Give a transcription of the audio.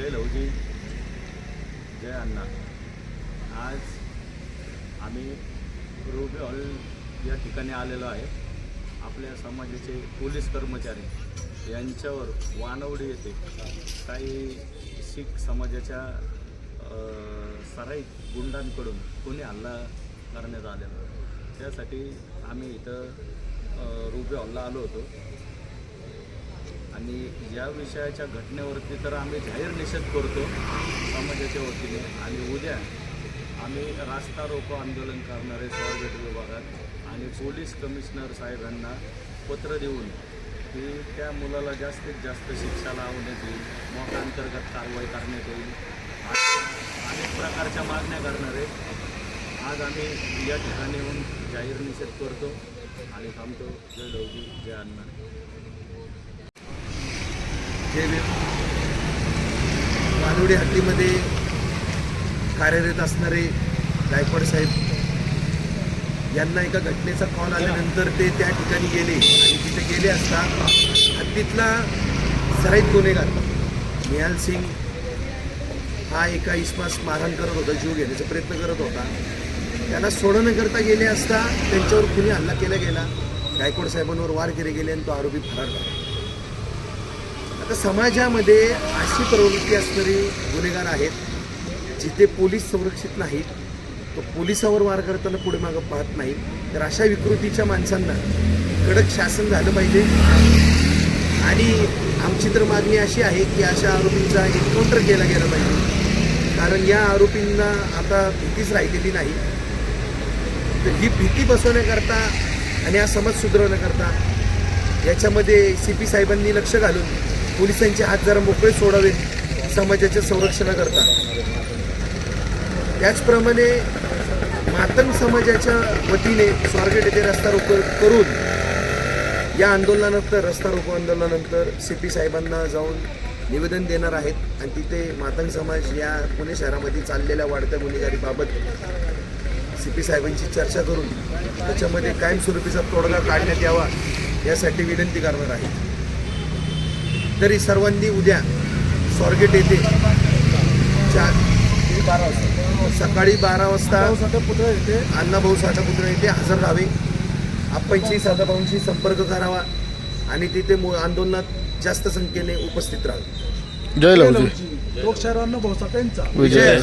जय लवजी जय अण्णा. आज आम्ही रुबे हॉल या ठिकाणी आलेलो आहे. आपल्या समाजाचे पोलीस कर्मचारी यांच्यावर वानवडी येथे काही शीख समाजाच्या अ, सराईत गुंडांकडून कोणी हल्ला करण्यात आलेला. त्यासाठी आम्ही इथं रुबे हॉलला आलो होतो. आणि या विषयाच्या घटनेवरती तर आम्ही जाहीर निषेध करतो समाजाच्या वतीने. आणि उद्या आम्ही रास्ता रोको आंदोलन करणारे स्वारगेट विभागात आणि पोलीस कमिशनर साहेबांना पत्र देऊन की त्या मुलाला जास्तीत जास्त शिक्षा लावण्यात येईल मग अंतर्गत कारवाई करण्यात येईल. अनेक प्रकारच्या मागण्या करणार आहेत. आज आम्ही या ठिकाणी येऊन जाहीर निषेध करतो आणि थांबतो. जय लवजी जय अण्णा जे वानवडी हद्दीमध्ये कार्यरत असणारे गायकवाड साहेब यांना एका घटनेचा कॉल आल्यानंतर ते त्या ठिकाणी गेले. आणि तिथे गेले असता हद्दीतला सराईत गुन्हेगार निहाल सिंग हा एका इसमास मारहाण करत होता जीव घेण्याचा प्रयत्न करत होता. त्यांना सोडं न करता गेले असता त्यांच्यावर कुणी हल्ला केला गेला. गायकवाड साहेबांवर वार केले गेले आणि तो आरोपी फरार झाला. तर समाजामध्ये अशी प्रवृत्ती असणारी गुन्हेगार आहेत जिथे पोलीस संरक्षित नाहीत तो पोलिसावर वार करताना पुढे मागं पाहत नाही तर अशा विकृतीच्या माणसांना कडक शासन झालं पाहिजे. आणि आमची तर मागणी अशी आहे की अशा आरोपींचा एन्काउंटर केला गेला पाहिजे. कारण या आरोपींना आता भीतीच राहिलेली नाही. तर ही भीती बसवण्याकरता आणि हा समज सुधारवण्याकरता याच्यामध्ये सी पी साहेबांनी लक्ष घालून पोलिसांचे हात जरा मोकळे सोडावेत समाजाच्या संरक्षणाकरता त्याचप्रमाणे मातंग समाजाच्या वतीने स्वारगेट येथे रस्ता रोको करून या आंदोलनानंतर रस्ता रोको आंदोलनानंतर सी पी साहेबांना जाऊन निवेदन देणार आहेत. आणि तिथे मातंग समाज या पुणे शहरामध्ये चाललेल्या वाढत्या गुन्हेगारीबाबत सी पी साहेबांची चर्चा करून त्याच्यामध्ये कायमस्वरूपीचा तोडगा काढण्यात यावा यासाठी विनंती करणार आहे. तरी सर्वांनी उद्या स्वारगेट येथे चार बारा वाजता सकाळी बारा वाजता अण्णाभाऊ साठा पुत्र येथे हजर राहावे. आपणशी सदाभाऊंशी संपर्क करावा आणि तिथे मो- आंदोलनात जास्त संख्येने उपस्थित राहावे. जय लवजी. लोकशाहीवर भाऊ त्यांचा विजय.